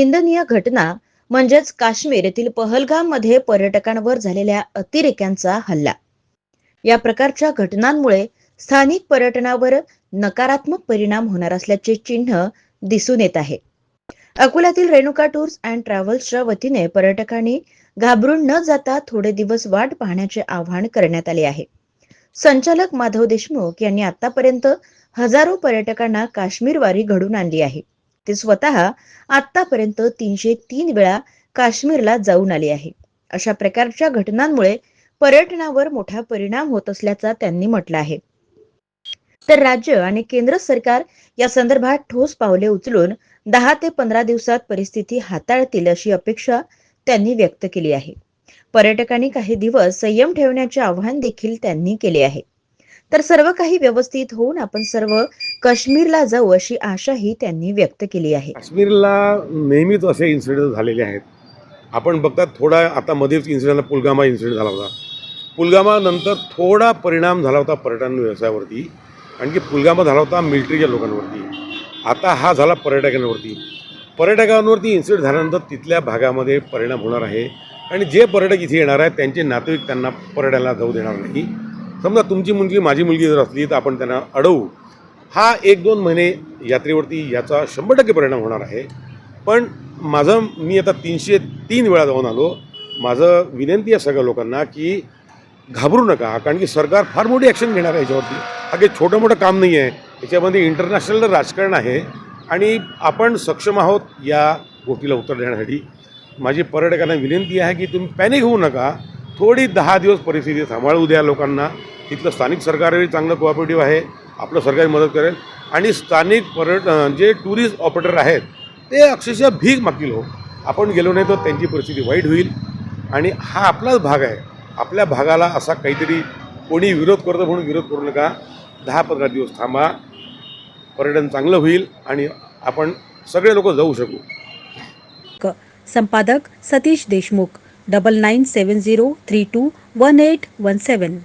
निंदनीय घटना म्हणजेच काश्मीर येथील पहलगाममध्ये पर्यटकांवर झालेल्या अतिरेक्यांचा हल्ला. या प्रकारच्या घटनांमुळे स्थानिक पर्यटनावर नकारात्मक परिणाम होणार असल्याचे चिन्ह दिसून येत आहे. अकोल्यातील रेणुका टूर्स अँड ट्रॅव्हल्सच्या वतीने पर्यटकांनी घाबरून न जाता थोडे दिवस वाट पाहण्याचे आवाहन करण्यात आले आहे. संचालक माधव देशमुख यांनी आतापर्यंत हजारो पर्यटकांना काश्मीरवारी घडून आणली आहे. ते स्वतः आतापर्यंत तीनशे तीन वेळा काश्मीरला जाऊन आले आहे. अशा प्रकारच्या घटनांमुळे पर्यटनावर मोठा परिणाम होत असल्याचा त्यांनी म्हटलं आहे. तर राज्य आणि केंद्र सरकार या संदर्भात ठोस पावले उचलून दहा ते पंधरा दिवसात परिस्थिती हाताळतील अशी अपेक्षा त्यांनी व्यक्त केली आहे. पर्यटकांनी काही दिवस संयम ठेवण्याचे आवाहन देखील त्यांनी केले आहे. तर सर्व काही व्यवस्थित होऊन आपण सर्व काश्मीरला जाऊ अशी आशाही त्यांनी व्यक्त केली आहे. काश्मीरला नेहमीच असे इन्सिडेंट झालेले आहेत. आपण बघतात थोडा आता मध्येच इन्सिडेंट पुलगामा इन्सिडेंट झाला होता. पुलगामा नंतर थोडा परिणाम झाला होता पर्यटन व्यवसायावरती. आणखी पुलगामा झाला होता मिलिटरीच्या लोकांवरती. आता हा झाला पर्यटकांवरती. पर्यटकांवरती इन्सिडेंट झाल्यानंतर तिथल्या भागामध्ये परिणाम होणार आहे. आणि जे पर्यटक इथे येणार आहेत त्यांचे नातेवाईक त्यांना पर्यटनाला जाऊ देणार नाही. समजा तुमची मुलगी माझी मुलगी जर असली तर आपण त्यांना अडवू. हा एक दोन महिने यात्रेवरती याचा शंभर टक्के परिणाम होणार आहे. पण माझं मी आता तीनशे तीन वेळा जाऊन आलो. माझं विनंती आहे सगळ्या लोकांना की घाबरू नका कारण की सरकार फार मोठी ॲक्शन घेणार आहे याच्यावरती. हा काही छोटं मोठं काम नाही आहे. याच्यामध्ये इंटरनॅशनल राजकारण आहे. आणि आपण सक्षम आहोत या गोष्टीला उत्तर देण्यासाठी. माझी पर्यटकांना विनंती आहे की तुम्ही पॅनिक होऊ नका. थोडी दहा दिवस परिस्थिती सांभाळू द्या लोकांना. तिथलं स्थानिक सरकारही चांगलं कोऑपरेटिव्ह आहे. आपलं सरकारी मदत करेल. आणि स्थानिक पर्यट जे टुरिस्ट ऑपरेटर आहेत ते अक्षरशः भीक मागतील हो. आपण गेलो नाही तर त्यांची परिस्थिती वाईट होईल. आणि हा आपलाच भाग आहे. आपल्या भागाला असा काहीतरी कोणी विरोध करतो म्हणून विरोध करू नका. दहा पंधरा दिवस थांबा. पर्यटन चांगलं होईल आणि आपण सगळे लोक जाऊ शकू. संपादक सतीश देशमुख. 9970321817.